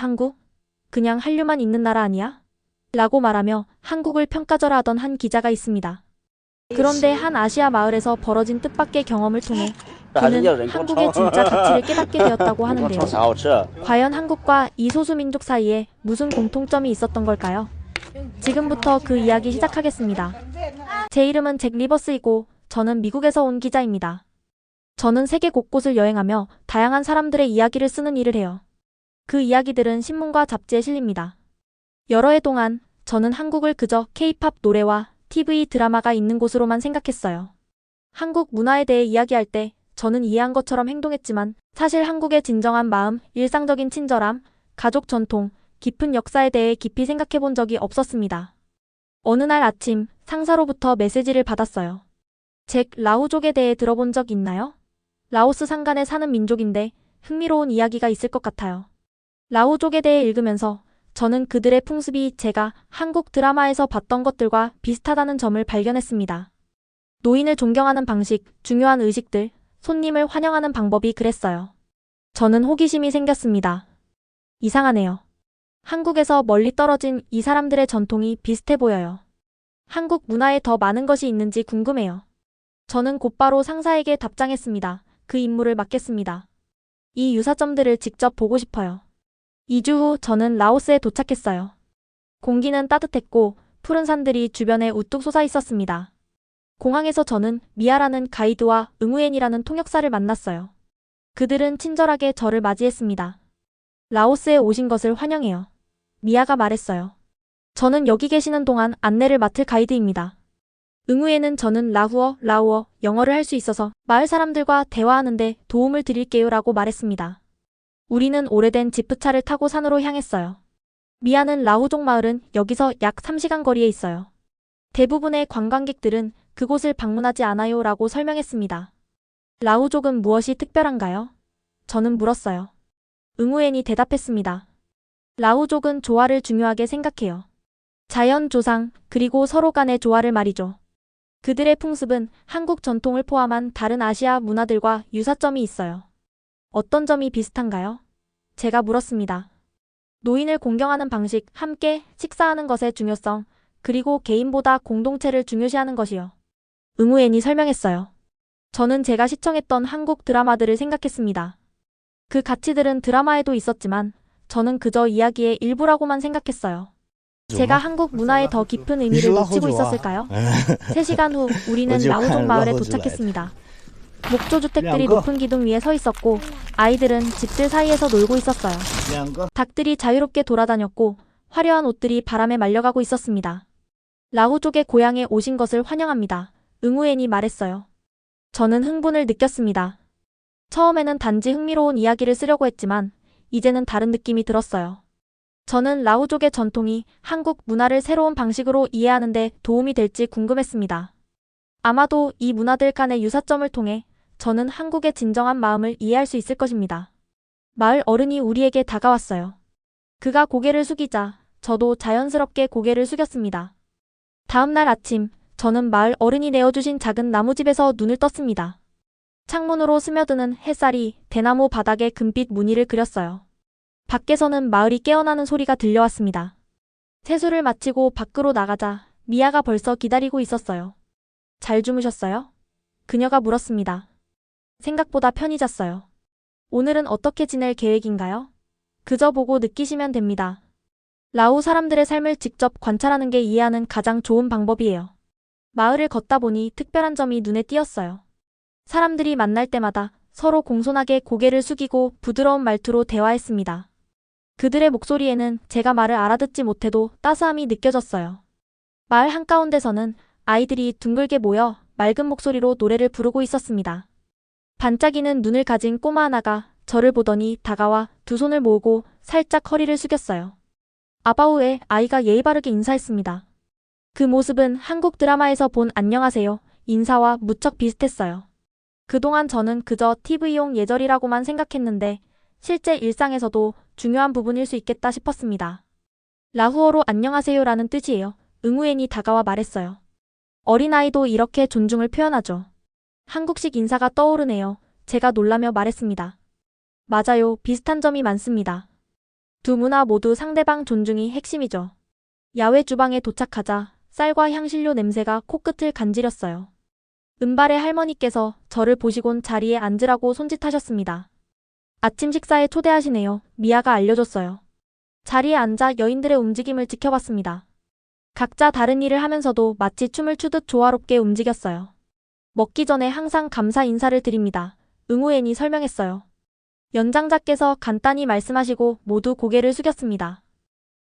한국? 그냥 한류만 있는 나라 아니야? 라고 말하며 한국을 평가절하하던 한 기자가 있습니다. 그런데 한 아시아 마을에서 벌어진 뜻밖의 경험을 통해 그는 한국의 진짜 가치를 깨닫게 되었다고 하는데요. 과연 한국과 이 소수민족 사이에 무슨 공통점이 있었던 걸까요? 지금부터 그 이야기 시작하겠습니다. 제 이름은 잭 리버스이고 저는 미국에서 온 기자입니다. 저는 세계 곳곳을 여행하며 다양한 사람들의 이야기를 쓰는 일을 해요. 그 이야기들은 신문과 잡지에 실립니다. 여러 해 동안 저는 한국을 그저 K-팝 노래와 TV 드라마가 있는 곳으로만 생각했어요. 한국 문화에 대해 이야기할 때 저는 이해한 것처럼 행동했지만 사실 한국의 진정한 마음, 일상적인 친절함, 가족 전통, 깊은 역사에 대해 깊이 생각해 본 적이 없었습니다. 어느 날 아침 상사로부터 메시지를 받았어요. 잭 라오족에 대해 들어본 적 있나요? 라오스 산간에 사는 민족인데 흥미로운 이야기가 있을 것 같아요. 라오족에 대해 읽으면서 저는 그들의 풍습이 제가 한국 드라마에서 봤던 것들과 비슷하다는 점을 발견했습니다. 노인을 존경하는 방식, 중요한 의식들, 손님을 환영하는 방법이 그랬어요. 저는 호기심이 생겼습니다. 이상하네요. 한국에서 멀리 떨어진 이 사람들의 전통이 비슷해 보여요. 한국 문화에 더 많은 것이 있는지 궁금해요. 저는 곧바로 상사에게 답장했습니다. 그 임무를 맡겠습니다. 이 유사점들을 직접 보고 싶어요. 2주 후 저는 라오스에 도착했어요. 공기는 따뜻했고 푸른 산들이 주변에 우뚝 솟아 있었습니다. 공항에서 저는 미아라는 가이드와 응우엔이라는 통역사를 만났어요. 그들은 친절하게 저를 맞이했습니다. 라오스에 오신 것을 환영해요. 미아가 말했어요. 저는 여기 계시는 동안 안내를 맡을 가이드입니다. 응우에는 저는 라후어, 라오어, 영어를 할 수 있어서 마을 사람들과 대화하는데 도움을 드릴게요 라고 말했습니다. 우리는 오래된 지프차를 타고 산으로 향했어요. 미아는 라후족 마을은 여기서 약 3시간 거리에 있어요. 대부분의 관광객들은 그곳을 방문하지 않아요 라고 설명했습니다. 라우족은 무엇이 특별한가요? 저는 물었어요. 응우엔이 대답했습니다. 라우족은 조화를 중요하게 생각해요. 자연 조상, 그리고 서로 간의 조화를 말이죠. 그들의 풍습은 한국 전통을 포함한 다른 아시아 문화들과 유사점이 있어요. 어떤 점이 비슷한가요? 제가 물었습니다. 노인을 공경하는 방식, 함께 식사하는 것의 중요성, 그리고 개인보다 공동체를 중요시하는 것이요. 응우엔이 설명했어요. 저는 제가 시청했던 한국 드라마들을 생각했습니다. 그 가치들은 드라마에도 있었지만 저는 그저 이야기의 일부라고만 생각했어요. 제가 한국 문화에 더 깊은 의미를 놓치고 있었을까요? 3시간 후 우리는 라우족 마을에 도착했습니다. 목조 주택들이 높은 기둥 위에 서 있었고 아이들은 집들 사이에서 놀고 있었어요. 닭들이 자유롭게 돌아다녔고 화려한 옷들이 바람에 말려가고 있었습니다. 라후족의 고향에 오신 것을 환영합니다. 응우엔이 말했어요. 저는 흥분을 느꼈습니다. 처음에는 단지 흥미로운 이야기를 쓰려고 했지만 이제는 다른 느낌이 들었어요. 저는 라후족의 전통이 한국 문화를 새로운 방식으로 이해하는 데 도움이 될지 궁금했습니다. 아마도 이 문화들 간의 유사점을 통해 저는 한국의 진정한 마음을 이해할 수 있을 것입니다. 마을 어른이 우리에게 다가왔어요. 그가 고개를 숙이자 저도 자연스럽게 고개를 숙였습니다. 다음 날 아침, 저는 마을 어른이 내어주신 작은 나무집에서 눈을 떴습니다. 창문으로 스며드는 햇살이 대나무 바닥에 금빛 무늬를 그렸어요. 밖에서는 마을이 깨어나는 소리가 들려왔습니다. 세수를 마치고 밖으로 나가자 미아가 벌써 기다리고 있었어요. 잘 주무셨어요? 그녀가 물었습니다. 생각보다 편히 잤어요. 오늘은 어떻게 지낼 계획인가요? 그저 보고 느끼시면 됩니다. 라오 사람들의 삶을 직접 관찰하는 게 이해하는 가장 좋은 방법이에요. 마을을 걷다 보니 특별한 점이 눈에 띄었어요. 사람들이 만날 때마다 서로 공손하게 고개를 숙이고 부드러운 말투로 대화했습니다. 그들의 목소리에는 제가 말을 알아듣지 못해도 따스함이 느껴졌어요. 마을 한가운데서는 아이들이 둥글게 모여 맑은 목소리로 노래를 부르고 있었습니다. 반짝이는 눈을 가진 꼬마 하나가 저를 보더니 다가와 두 손을 모으고 살짝 허리를 숙였어요. 아바오에 아이가 예의 바르게 인사했습니다. 그 모습은 한국 드라마에서 본 안녕하세요 인사와 무척 비슷했어요. 그동안 저는 그저 TV용 예절이라고만 생각했는데 실제 일상에서도 중요한 부분일 수 있겠다 싶었습니다. 라후어로 안녕하세요라는 뜻이에요. 응우엔이 다가와 말했어요. 어린아이도 이렇게 존중을 표현하죠. 한국식 인사가 떠오르네요. 제가 놀라며 말했습니다. 맞아요. 비슷한 점이 많습니다. 두 문화 모두 상대방 존중이 핵심이죠. 야외 주방에 도착하자 쌀과 향신료 냄새가 코끝을 간지렸어요. 은발의 할머니께서 저를 보시곤 자리에 앉으라고 손짓하셨습니다. 아침 식사에 초대하시네요. 미아가 알려줬어요. 자리에 앉아 여인들의 움직임을 지켜봤습니다. 각자 다른 일을 하면서도 마치 춤을 추듯 조화롭게 움직였어요. 먹기 전에 항상 감사 인사를 드립니다. 응우엔이 설명했어요. 연장자께서 간단히 말씀하시고 모두 고개를 숙였습니다.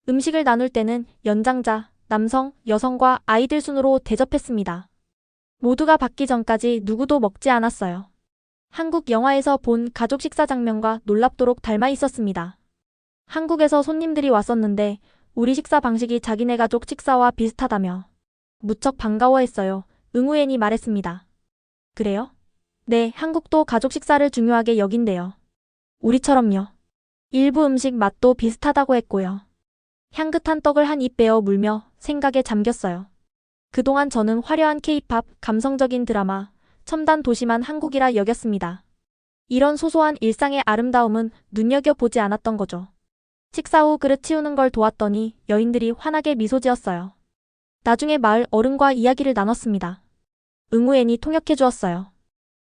음식을 나눌 때는 연장자, 남성, 여성과 아이들 순으로 대접했습니다. 모두가 받기 전까지 누구도 먹지 않았어요. 한국 영화에서 본 가족 식사 장면과 놀랍도록 닮아 있었습니다. 한국에서 손님들이 왔었는데 우리 식사 방식이 자기네 가족 식사와 비슷하다며 무척 반가워했어요. 응우엔이 말했습니다. 그래요? 네, 한국도 가족 식사를 중요하게 여긴대요. 우리처럼요. 일부 음식 맛도 비슷하다고 했고요. 향긋한 떡을 한 입 베어 물며 생각에 잠겼어요. 그동안 저는 화려한 케이팝, 감성적인 드라마, 첨단 도시만 한국이라 여겼습니다. 이런 소소한 일상의 아름다움은 눈여겨보지 않았던 거죠. 식사 후 그릇 치우는 걸 도왔더니 여인들이 환하게 미소 지었어요. 나중에 마을 어른과 이야기를 나눴습니다. 응우엔이 통역해 주었어요.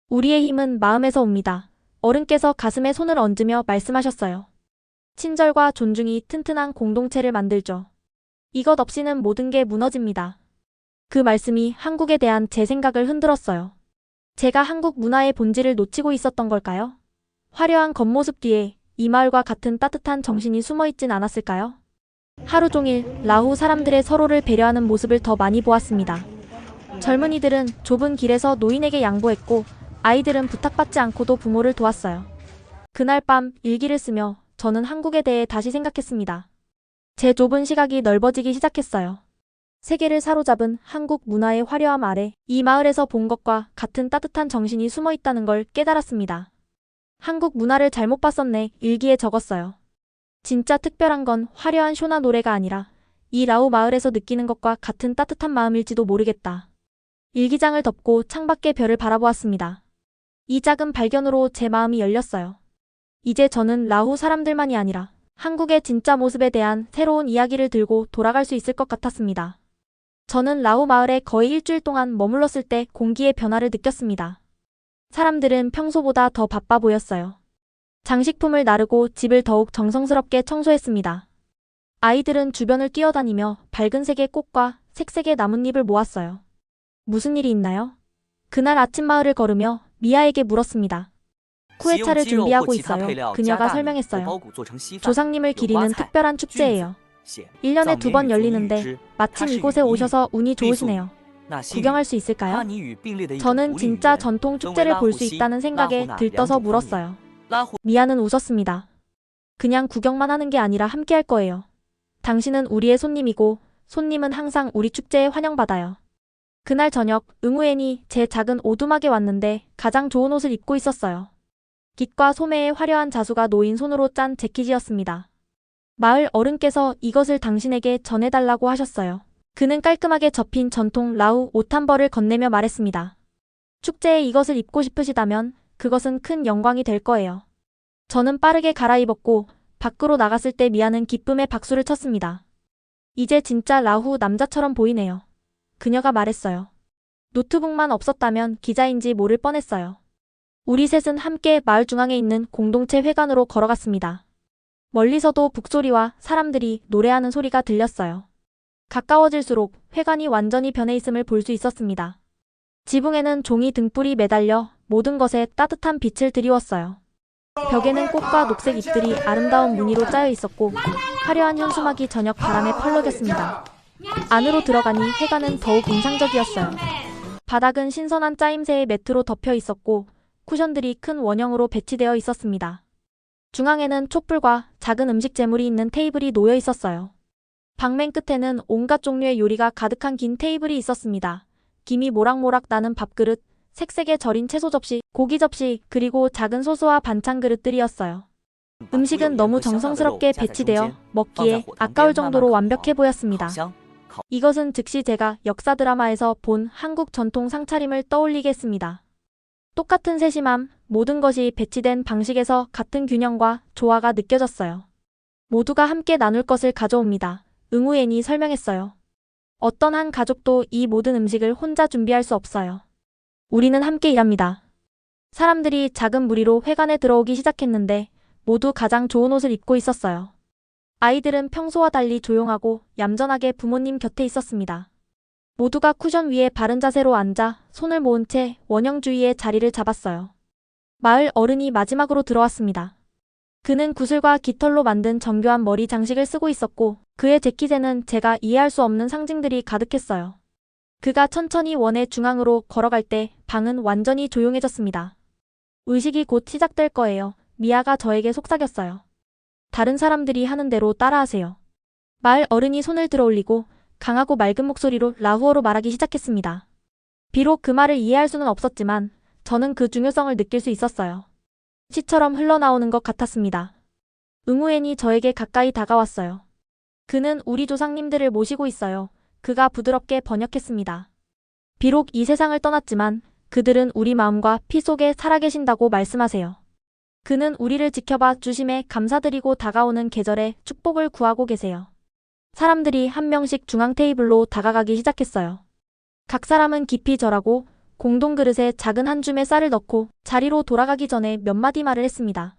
우리의 힘은 마음에서 옵니다. 어른께서 가슴에 손을 얹으며 말씀하셨어요. 친절과 존중이 튼튼한 공동체를 만들죠. 이것 없이는 모든 게 무너집니다. 그 말씀이 한국에 대한 제 생각을 흔들었어요. 제가 한국 문화의 본질을 놓치고 있었던 걸까요? 화려한 겉모습 뒤에 이 마을과 같은 따뜻한 정신이 숨어 있진 않았을까요? 하루 종일 라후 사람들의 서로를 배려하는 모습을 더 많이 보았습니다. 젊은이들은 좁은 길에서 노인에게 양보했고 아이들은 부탁받지 않고도 부모를 도왔어요. 그날 밤 일기를 쓰며 저는 한국에 대해 다시 생각했습니다. 제 좁은 시각이 넓어지기 시작했어요. 세계를 사로잡은 한국 문화의 화려함 아래 이 마을에서 본 것과 같은 따뜻한 정신이 숨어 있다는 걸 깨달았습니다. 한국 문화를 잘못 봤었네 일기에 적었어요. 진짜 특별한 건 화려한 쇼나 노래가 아니라 이 라우 마을에서 느끼는 것과 같은 따뜻한 마음일지도 모르겠다. 일기장을 덮고 창밖의 별을 바라보았습니다. 이 작은 발견으로 제 마음이 열렸어요. 이제 저는 라후 사람들만이 아니라 한국의 진짜 모습에 대한 새로운 이야기를 들고 돌아갈 수 있을 것 같았습니다. 저는 라오 마을에 거의 일주일 동안 머물렀을 때 공기의 변화를 느꼈습니다. 사람들은 평소보다 더 바빠 보였어요. 장식품을 나르고 집을 더욱 정성스럽게 청소했습니다. 아이들은 주변을 뛰어다니며 밝은 색의 꽃과 색색의 나뭇잎을 모았어요. 무슨 일이 있나요? 그날 아침 마을을 걸으며 미아에게 물었습니다. 쿠에차를 준비하고 있어요. 그녀가 설명했어요. 조상님을 기리는 특별한 축제예요. 1년에 두 번 열리는데 마침 이곳에 오셔서 운이 좋으시네요. 구경할 수 있을까요? 저는 진짜 전통 축제를 볼 수 있다는 생각에 들떠서 물었어요. 미아는 웃었습니다. 그냥 구경만 하는 게 아니라 함께 할 거예요. 당신은 우리의 손님이고 손님은 항상 우리 축제에 환영받아요. 그날 저녁 응우엔이 제 작은 오두막에 왔는데 가장 좋은 옷을 입고 있었어요. 깃과 소매에 화려한 자수가 놓인 손으로 짠 재킷이었습니다. 마을 어른께서 이것을 당신에게 전해달라고 하셨어요. 그는 깔끔하게 접힌 전통 라우 옷한 벌을 건네며 말했습니다. 축제에 이것을 입고 싶으시다면 그것은 큰 영광이 될 거예요. 저는 빠르게 갈아입었고 밖으로 나갔을 때 미아는 기쁨의 박수를 쳤습니다. 이제 진짜 라후 남자처럼 보이네요. 그녀가 말했어요. 노트북만 없었다면 기자인지 모를 뻔했어요. 우리 셋은 함께 마을 중앙에 있는 공동체 회관으로 걸어갔습니다. 멀리서도 북소리와 사람들이 노래하는 소리가 들렸어요. 가까워질수록 회관이 완전히 변해 있음을 볼 수 있었습니다. 지붕에는 종이 등불이 매달려 모든 것에 따뜻한 빛을 드리웠어요. 벽에는 꽃과 녹색 잎들이 아름다운 무늬로 짜여 있었고 화려한 현수막이 저녁 바람에 펄럭였습니다. 안으로 들어가니 회관은 더욱 인상적이었어요. 바닥은 신선한 짜임새의 매트로 덮여 있었고 쿠션들이 큰 원형으로 배치되어 있었습니다. 중앙에는 촛불과 작은 음식 재물이 있는 테이블이 놓여 있었어요. 방맨 끝에는 온갖 종류의 요리가 가득한 긴 테이블이 있었습니다. 김이 모락모락 나는 밥그릇, 색색의 절인 채소 접시, 고기 접시, 그리고 작은 소스와 반찬 그릇들이었어요. 음식은 너무 정성스럽게 배치되어 먹기에 아까울 정도로 완벽해 보였습니다. 이것은 즉시 제가 역사 드라마에서 본 한국 전통 상차림을 떠올리게 했습니다. 똑같은 세심함, 모든 것이 배치된 방식에서 같은 균형과 조화가 느껴졌어요. 모두가 함께 나눌 것을 가져옵니다. 응우엔이 설명했어요. 어떤 한 가족도 이 모든 음식을 혼자 준비할 수 없어요. 우리는 함께 일합니다. 사람들이 작은 무리로 회관에 들어오기 시작했는데 모두 가장 좋은 옷을 입고 있었어요. 아이들은 평소와 달리 조용하고 얌전하게 부모님 곁에 있었습니다. 모두가 쿠션 위에 바른 자세로 앉아 손을 모은 채 원형 주위에 자리를 잡았어요. 마을 어른이 마지막으로 들어왔습니다. 그는 구슬과 깃털로 만든 정교한 머리 장식을 쓰고 있었고 그의 재킷에는 제가 이해할 수 없는 상징들이 가득했어요. 그가 천천히 원의 중앙으로 걸어갈 때 방은 완전히 조용해졌습니다. 의식이 곧 시작될 거예요. 미아가 저에게 속삭였어요. 다른 사람들이 하는 대로 따라하세요. 마을 어른이 손을 들어 올리고 강하고 맑은 목소리로 라후어로 말하기 시작했습니다. 비록 그 말을 이해할 수는 없었지만 저는 그 중요성을 느낄 수 있었어요. 시처럼 흘러나오는 것 같았습니다. 응우엔이 저에게 가까이 다가왔어요. 그는 우리 조상님들을 모시고 있어요. 그가 부드럽게 번역했습니다. 비록 이 세상을 떠났지만 그들은 우리 마음과 피 속에 살아계신다고 말씀하세요. 그는 우리를 지켜봐 주심에 감사드리고 다가오는 계절에 축복을 구하고 계세요. 사람들이 한 명씩 중앙 테이블로 다가가기 시작했어요. 각 사람은 깊이 절하고 공동 그릇에 작은 한 줌의 쌀을 넣고 자리로 돌아가기 전에 몇 마디 말을 했습니다.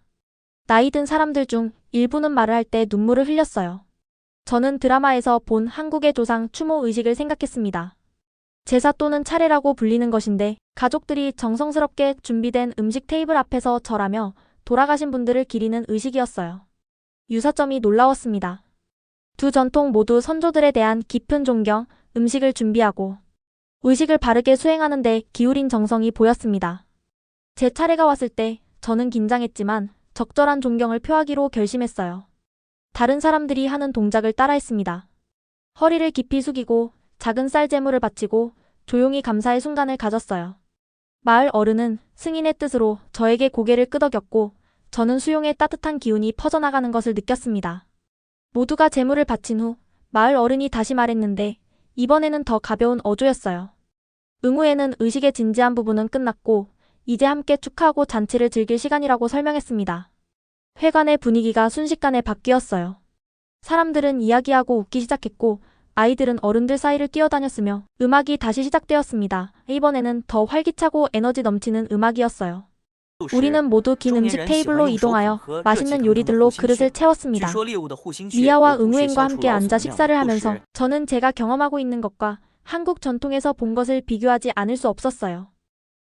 나이 든 사람들 중 일부는 말을 할 때 눈물을 흘렸어요. 저는 드라마에서 본 한국의 조상 추모 의식을 생각했습니다. 제사 또는 차례라고 불리는 것인데 가족들이 정성스럽게 준비된 음식 테이블 앞에서 절하며 돌아가신 분들을 기리는 의식이었어요. 유사점이 놀라웠습니다. 두 전통 모두 선조들에 대한 깊은 존경, 음식을 준비하고 의식을 바르게 수행하는 데 기울인 정성이 보였습니다. 제 차례가 왔을 때 저는 긴장했지만 적절한 존경을 표하기로 결심했어요. 다른 사람들이 하는 동작을 따라했습니다. 허리를 깊이 숙이고 작은 쌀 재물을 바치고 조용히 감사의 순간을 가졌어요. 마을 어른은 승인의 뜻으로 저에게 고개를 끄덕였고 저는 수용의 따뜻한 기운이 퍼져나가는 것을 느꼈습니다. 모두가 재물을 바친 후 마을 어른이 다시 말했는데 이번에는 더 가벼운 어조였어요. 응후에는 의식의 진지한 부분은 끝났고 이제 함께 축하하고 잔치를 즐길 시간이라고 설명했습니다. 회관의 분위기가 순식간에 바뀌었어요. 사람들은 이야기하고 웃기 시작했고 아이들은 어른들 사이를 뛰어다녔으며 음악이 다시 시작되었습니다. 이번에는 더 활기차고 에너지 넘치는 음악이었어요. 우리는 모두 긴 음식 테이블로 이동하여 맛있는 요리들로 그릇을 채웠습니다. 미아와 응우엔과 함께 앉아 식사를 하면서 저는 제가 경험하고 있는 것과 한국 전통에서 본 것을 비교하지 않을 수 없었어요.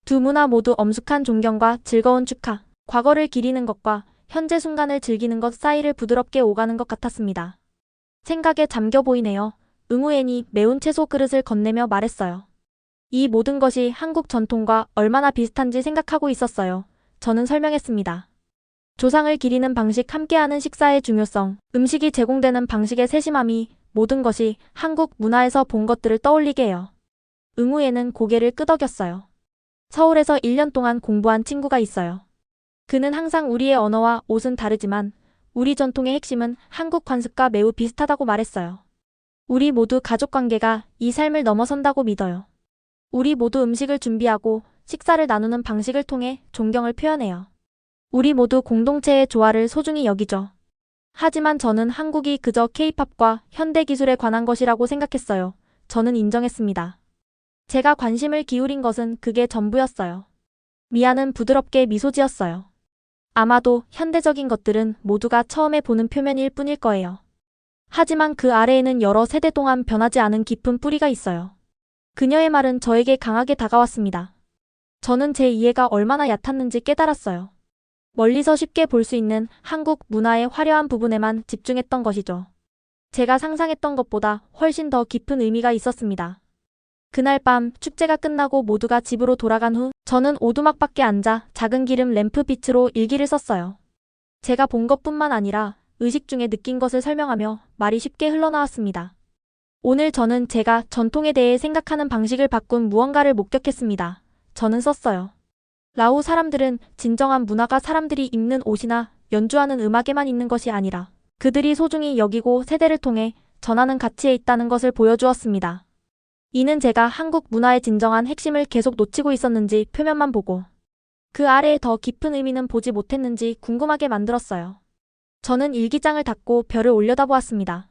두 문화 모두 엄숙한 존경과 즐거운 축하, 과거를 기리는 것과 현재 순간을 즐기는 것 사이를 부드럽게 오가는 것 같았습니다. 생각에 잠겨 보이네요. 응우엔이 매운 채소 그릇을 건네며 말했어요. 이 모든 것이 한국 전통과 얼마나 비슷한지 생각하고 있었어요. 저는 설명했습니다. 조상을 기리는 방식 함께하는 식사의 중요성, 음식이 제공되는 방식의 세심함이 모든 것이 한국 문화에서 본 것들을 떠올리게 해요. 응우에는 고개를 끄덕였어요. 서울에서 1년 동안 공부한 친구가 있어요. 그는 항상 우리의 언어와 옷은 다르지만 우리 전통의 핵심은 한국 관습과 매우 비슷하다고 말했어요. 우리 모두 가족 관계가 이 삶을 넘어선다고 믿어요. 우리 모두 음식을 준비하고 식사를 나누는 방식을 통해 존경을 표현해요. 우리 모두 공동체의 조화를 소중히 여기죠. 하지만 저는 한국이 그저 케이팝과 현대 기술에 관한 것이라고 생각했어요. 저는 인정했습니다. 제가 관심을 기울인 것은 그게 전부였어요. 미아는 부드럽게 미소 지었어요. 아마도 현대적인 것들은 모두가 처음에 보는 표면일 뿐일 거예요. 하지만 그 아래에는 여러 세대 동안 변하지 않은 깊은 뿌리가 있어요. 그녀의 말은 저에게 강하게 다가왔습니다. 저는 제 이해가 얼마나 얕았는지 깨달았어요. 멀리서 쉽게 볼 수 있는 한국 문화의 화려한 부분에만 집중했던 것이죠. 제가 상상했던 것보다 훨씬 더 깊은 의미가 있었습니다. 그날 밤 축제가 끝나고 모두가 집으로 돌아간 후 저는 오두막 밖에 앉아 작은 기름 램프 빛으로 일기를 썼어요. 제가 본 것뿐만 아니라 의식 중에 느낀 것을 설명하며 말이 쉽게 흘러나왔습니다. 오늘 저는 제가 전통에 대해 생각하는 방식을 바꾼 무언가를 목격했습니다. 저는 썼어요. 라오 사람들은 진정한 문화가 사람들이 입는 옷이나 연주하는 음악에만 있는 것이 아니라 그들이 소중히 여기고 세대를 통해 전하는 가치에 있다는 것을 보여주었습니다. 이는 제가 한국 문화의 진정한 핵심을 계속 놓치고 있었는지 표면만 보고 그 아래에 더 깊은 의미는 보지 못했는지 궁금하게 만들었어요. 저는 일기장을 닫고 별을 올려다보았습니다.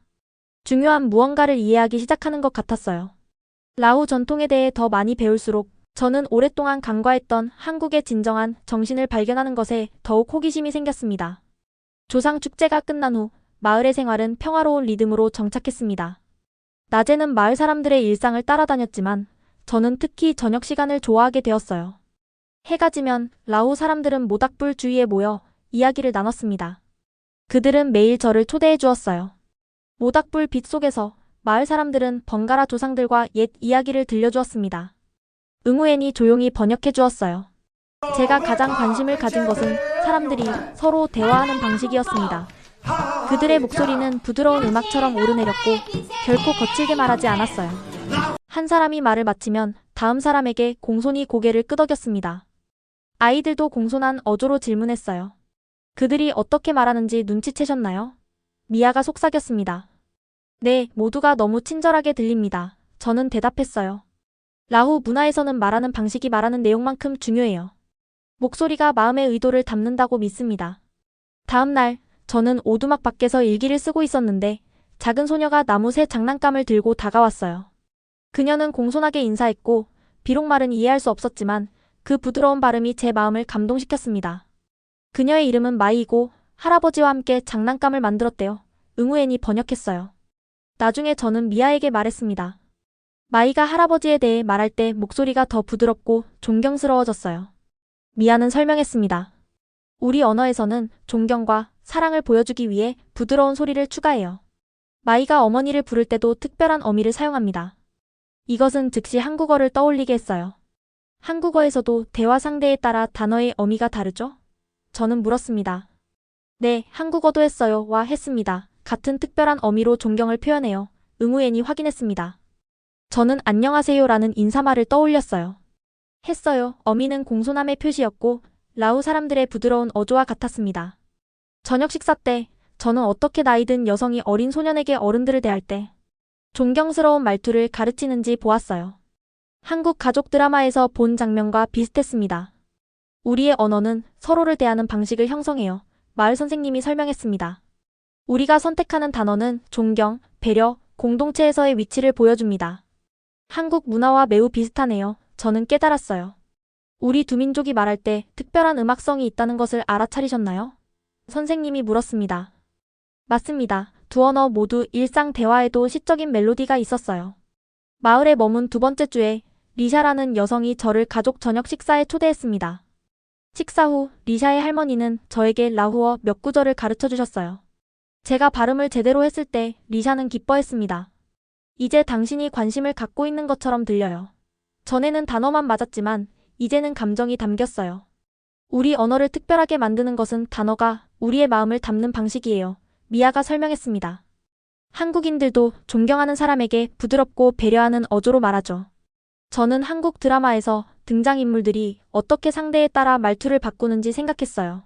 중요한 무언가를 이해하기 시작하는 것 같았어요. 라후 전통에 대해 더 많이 배울수록 저는 오랫동안 간과했던 한국의 진정한 정신을 발견하는 것에 더욱 호기심이 생겼습니다. 조상 축제가 끝난 후 마을의 생활은 평화로운 리듬으로 정착했습니다. 낮에는 마을 사람들의 일상을 따라다녔지만 저는 특히 저녁 시간을 좋아하게 되었어요. 해가 지면 라오 사람들은 모닥불 주위에 모여 이야기를 나눴습니다. 그들은 매일 저를 초대해 주었어요. 모닥불 빛 속에서 마을 사람들은 번갈아 조상들과 옛 이야기를 들려주었습니다. 응우엔이 조용히 번역해 주었어요. 제가 가장 관심을 가진 것은 사람들이 서로 대화하는 방식이었습니다. 그들의 목소리는 부드러운 음악처럼 오르내렸고 결코 거칠게 말하지 않았어요. 한 사람이 말을 마치면 다음 사람에게 공손히 고개를 끄덕였습니다. 아이들도 공손한 어조로 질문했어요. 그들이 어떻게 말하는지 눈치채셨나요? 미아가 속삭였습니다. 네, 모두가 너무 친절하게 들립니다. 저는 대답했어요. 라후 문화에서는 말하는 방식이 말하는 내용만큼 중요해요. 목소리가 마음의 의도를 담는다고 믿습니다. 다음 날, 저는 오두막 밖에서 일기를 쓰고 있었는데 작은 소녀가 나무 새 장난감을 들고 다가왔어요. 그녀는 공손하게 인사했고 비록 말은 이해할 수 없었지만 그 부드러운 발음이 제 마음을 감동시켰습니다. 그녀의 이름은 마이이고 할아버지와 함께 장난감을 만들었대요. 응우엔이 번역했어요. 나중에 저는 미아에게 말했습니다. 마이가 할아버지에 대해 말할 때 목소리가 더 부드럽고 존경스러워졌어요. 미아는 설명했습니다. 우리 언어에서는 존경과 사랑을 보여주기 위해 부드러운 소리를 추가해요. 마이가 어머니를 부를 때도 특별한 어미를 사용합니다. 이것은 즉시 한국어를 떠올리게 했어요. 한국어에서도 대화 상대에 따라 단어의 어미가 다르죠? 저는 물었습니다. 네, 한국어도 했어요. 와 했습니다. 같은 특별한 어미로 존경을 표현해요. 응우엔이 확인했습니다. 저는 안녕하세요라는 인사말을 떠올렸어요. 했어요. 어미는 공손함의 표시였고 라우 사람들의 부드러운 어조와 같았습니다. 저녁 식사 때 저는 어떻게 나이든 여성이 어린 소년에게 어른들을 대할 때 존경스러운 말투를 가르치는지 보았어요. 한국 가족 드라마에서 본 장면과 비슷했습니다. 우리의 언어는 서로를 대하는 방식을 형성해요. 마을 선생님이 설명했습니다. 우리가 선택하는 단어는 존경, 배려, 공동체에서의 위치를 보여줍니다. 한국 문화와 매우 비슷하네요. 저는 깨달았어요. 우리 두 민족이 말할 때 특별한 음악성이 있다는 것을 알아차리셨나요? 선생님이 물었습니다. 맞습니다. 두 언어 모두 일상 대화에도 시적인 멜로디가 있었어요. 마을에 머문 두 번째 주에 리샤라는 여성이 저를 가족 저녁 식사에 초대했습니다. 식사 후 리샤의 할머니는 저에게 라후어 몇 구절을 가르쳐 주셨어요. 제가 발음을 제대로 했을 때 리샤는 기뻐했습니다. 이제 당신이 관심을 갖고 있는 것처럼 들려요. 전에는 단어만 맞았지만 이제는 감정이 담겼어요. 우리 언어를 특별하게 만드는 것은 단어가 우리의 마음을 담는 방식이에요. 미아가 설명했습니다. 한국인들도 존경하는 사람에게 부드럽고 배려하는 어조로 말하죠. 저는 한국 드라마에서 등장인물들이 어떻게 상대에 따라 말투를 바꾸는지 생각했어요.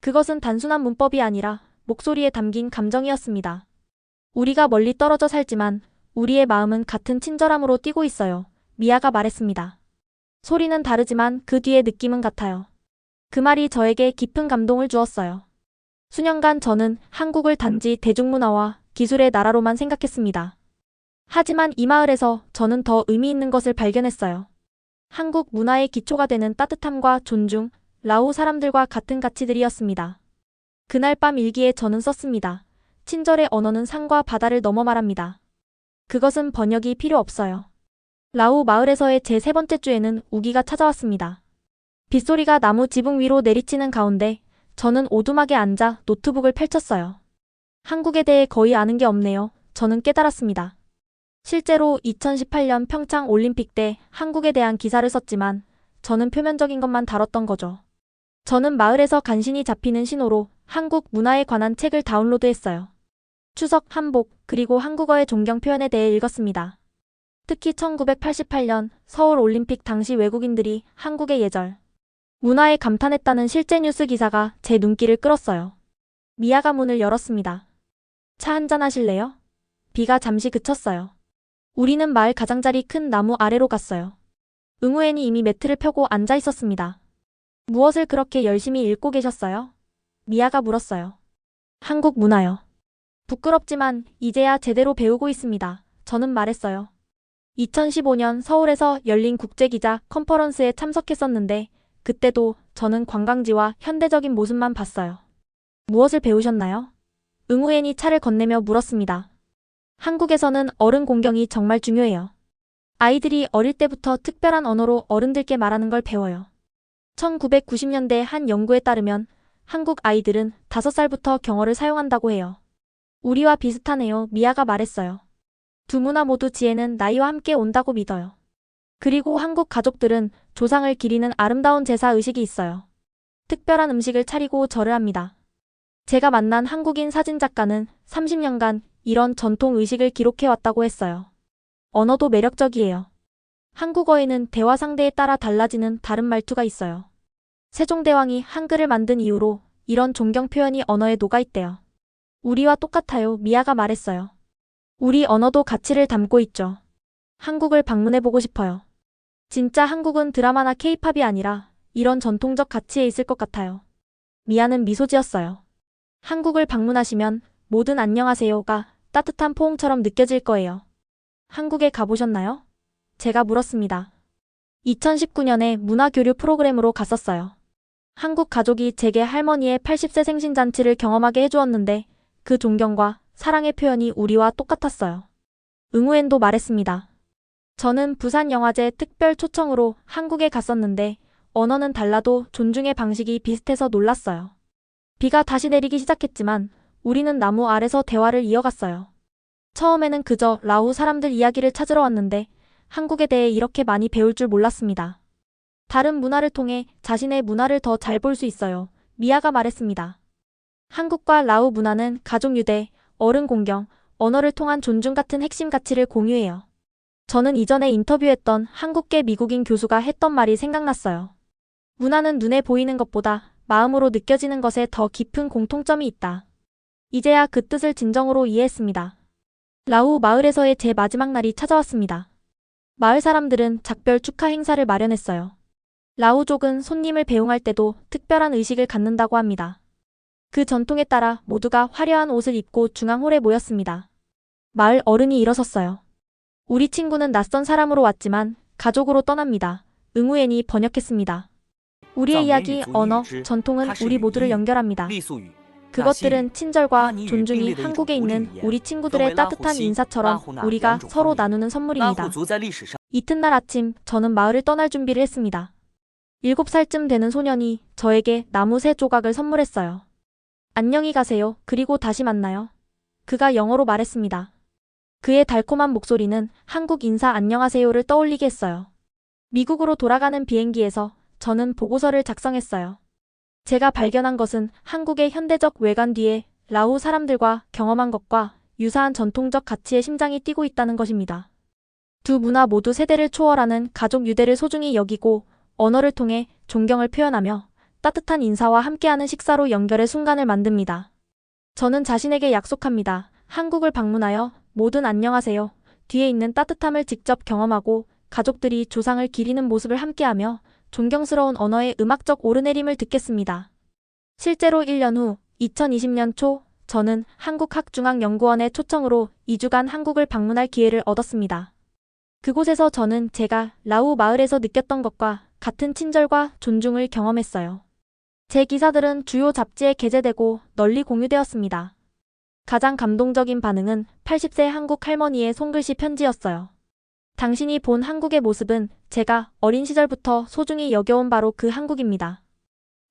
그것은 단순한 문법이 아니라 목소리에 담긴 감정이었습니다. 우리가 멀리 떨어져 살지만 우리의 마음은 같은 친절함으로 뛰고 있어요. 미아가 말했습니다. 소리는 다르지만 그 뒤의 느낌은 같아요. 그 말이 저에게 깊은 감동을 주었어요. 수년간 저는 한국을 단지 대중문화와 기술의 나라로만 생각했습니다. 하지만 이 마을에서 저는 더 의미 있는 것을 발견했어요. 한국 문화의 기초가 되는 따뜻함과 존중, 라오 사람들과 같은 가치들이었습니다. 그날 밤 일기에 저는 썼습니다. 친절의 언어는 산과 바다를 넘어 말합니다. 그것은 번역이 필요 없어요. 라오 마을에서의 제 세 번째 주에는 우기가 찾아왔습니다. 빗소리가 나무 지붕 위로 내리치는 가운데 저는 오두막에 앉아 노트북을 펼쳤어요. 한국에 대해 거의 아는 게 없네요. 저는 깨달았습니다. 실제로 2018년 평창 올림픽 때 한국에 대한 기사를 썼지만 저는 표면적인 것만 다뤘던 거죠. 저는 마을에서 간신히 잡히는 신호로 한국 문화에 관한 책을 다운로드했어요. 추석 한복 그리고 한국어의 존경 표현에 대해 읽었습니다. 특히 1988년 서울 올림픽 당시 외국인들이 한국의 예절, 문화에 감탄했다는 실제 뉴스 기사가 제 눈길을 끌었어요. 미아가 문을 열었습니다. 차 한잔 하실래요? 비가 잠시 그쳤어요. 우리는 마을 가장자리 큰 나무 아래로 갔어요. 응우엔이 이미 매트를 펴고 앉아 있었습니다. 무엇을 그렇게 열심히 읽고 계셨어요? 미아가 물었어요. 한국 문화요. 부끄럽지만 이제야 제대로 배우고 있습니다. 저는 말했어요. 2015년 서울에서 열린 국제기자 컨퍼런스에 참석했었는데 그때도 저는 관광지와 현대적인 모습만 봤어요. 무엇을 배우셨나요? 응우엔이 차를 건네며 물었습니다. 한국에서는 어른 공경이 정말 중요해요. 아이들이 어릴 때부터 특별한 언어로 어른들께 말하는 걸 배워요. 1990년대 한 연구에 따르면 한국 아이들은 5살부터 경어를 사용한다고 해요. 우리와 비슷하네요. 미아가 말했어요. 두 문화 모두 지혜는 나이와 함께 온다고 믿어요. 그리고 한국 가족들은 조상을 기리는 아름다운 제사 의식이 있어요. 특별한 음식을 차리고 절을 합니다. 제가 만난 한국인 사진작가는 30년간 이런 전통 의식을 기록해왔다고 했어요. 언어도 매력적이에요. 한국어에는 대화 상대에 따라 달라지는 다른 말투가 있어요. 세종대왕이 한글을 만든 이후로 이런 존경 표현이 언어에 녹아있대요. 우리와 똑같아요. 미아가 말했어요. 우리 언어도 가치를 담고 있죠. 한국을 방문해보고 싶어요. 진짜 한국은 드라마나 케이팝이 아니라 이런 전통적 가치에 있을 것 같아요. 미아는 미소 지었어요. 한국을 방문하시면 모든 안녕하세요가 따뜻한 포옹처럼 느껴질 거예요. 한국에 가보셨나요? 제가 물었습니다. 2019년에 문화교류 프로그램으로 갔었어요. 한국 가족이 제게 할머니의 80세 생신잔치를 경험하게 해주었는데 그 존경과 사랑의 표현이 우리와 똑같았어요. 응우엔도 말했습니다. 저는 부산 영화제 특별 초청으로 한국에 갔었는데 언어는 달라도 존중의 방식이 비슷해서 놀랐어요. 비가 다시 내리기 시작했지만 우리는 나무 아래서 대화를 이어갔어요. 처음에는 그저 라오 사람들 이야기를 찾으러 왔는데 한국에 대해 이렇게 많이 배울 줄 몰랐습니다. 다른 문화를 통해 자신의 문화를 더 잘 볼 수 있어요. 미아가 말했습니다. 한국과 라오 문화는 가족 유대, 어른 공경, 언어를 통한 존중 같은 핵심 가치를 공유해요. 저는 이전에 인터뷰했던 한국계 미국인 교수가 했던 말이 생각났어요. 문화는 눈에 보이는 것보다 마음으로 느껴지는 것에 더 깊은 공통점이 있다. 이제야 그 뜻을 진정으로 이해했습니다. 라우 마을에서의 제 마지막 날이 찾아왔습니다. 마을 사람들은 작별 축하 행사를 마련했어요. 라우족은 손님을 배웅할 때도 특별한 의식을 갖는다고 합니다. 그 전통에 따라 모두가 화려한 옷을 입고 중앙홀에 모였습니다. 마을 어른이 일어섰어요. 우리 친구는 낯선 사람으로 왔지만 가족으로 떠납니다. 응우엔이 번역했습니다. 우리의 이야기, 언어, 전통은 우리 모두를 연결합니다. 그것들은 친절과 존중이 한국에 있는 우리 친구들의 따뜻한 인사처럼 우리가 서로 나누는 선물입니다. 이튿날 아침 저는 마을을 떠날 준비를 했습니다. 7살쯤 되는 소년이 저에게 나무 새 조각을 선물했어요. 안녕히 가세요. 그리고 다시 만나요. 그가 영어로 말했습니다. 그의 달콤한 목소리는 한국 인사 안녕하세요를 떠올리게 했어요. 미국으로 돌아가는 비행기에서 저는 보고서를 작성했어요. 제가 발견한 것은 한국의 현대적 외관 뒤에 라오 사람들과 경험한 것과 유사한 전통적 가치의 심장이 뛰고 있다는 것입니다. 두 문화 모두 세대를 초월하는 가족 유대를 소중히 여기고 언어를 통해 존경을 표현하며 따뜻한 인사와 함께하는 식사로 연결의 순간을 만듭니다. 저는 자신에게 약속합니다. 한국을 방문하여 모든 안녕하세요. 뒤에 있는 따뜻함을 직접 경험하고 가족들이 조상을 기리는 모습을 함께하며 존경스러운 언어의 음악적 오르내림을 듣겠습니다. 실제로 1년 후 2020년 초 저는 한국학중앙연구원의 초청으로 2주간 한국을 방문할 기회를 얻었습니다. 그곳에서 저는 제가 라우 마을에서 느꼈던 것과 같은 친절과 존중을 경험했어요. 제 기사들은 주요 잡지에 게재되고 널리 공유되었습니다. 가장 감동적인 반응은 80세 한국 할머니의 손글씨 편지였어요. 당신이 본 한국의 모습은 제가 어린 시절부터 소중히 여겨온 바로 그 한국입니다.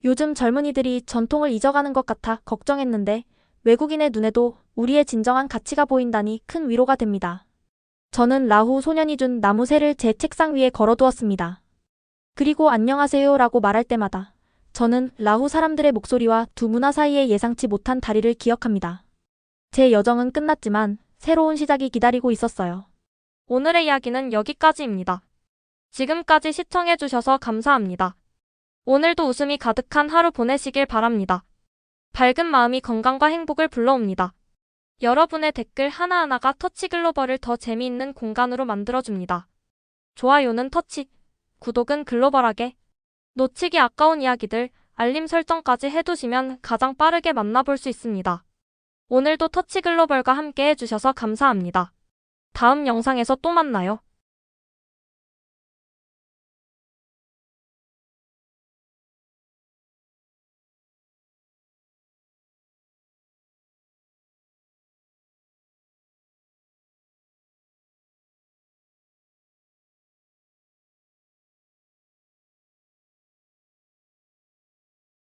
요즘 젊은이들이 전통을 잊어가는 것 같아 걱정했는데 외국인의 눈에도 우리의 진정한 가치가 보인다니 큰 위로가 됩니다. 저는 라후 소년이 준 나무새를 제 책상 위에 걸어두었습니다. 그리고 안녕하세요 라고 말할 때마다 저는 라후 사람들의 목소리와 두 문화 사이의 예상치 못한 다리를 기억합니다. 제 여정은 끝났지만 새로운 시작이 기다리고 있었어요. 오늘의 이야기는 여기까지입니다. 지금까지 시청해주셔서 감사합니다. 오늘도 웃음이 가득한 하루 보내시길 바랍니다. 밝은 마음이 건강과 행복을 불러옵니다. 여러분의 댓글 하나하나가 터치 글로벌을 더 재미있는 공간으로 만들어줍니다. 좋아요는 터치, 구독은 글로벌하게. 놓치기 아까운 이야기들, 알림 설정까지 해두시면 가장 빠르게 만나볼 수 있습니다. 오늘도 터치 글로벌과 함께 해주셔서 감사합니다. 다음 영상에서 또 만나요.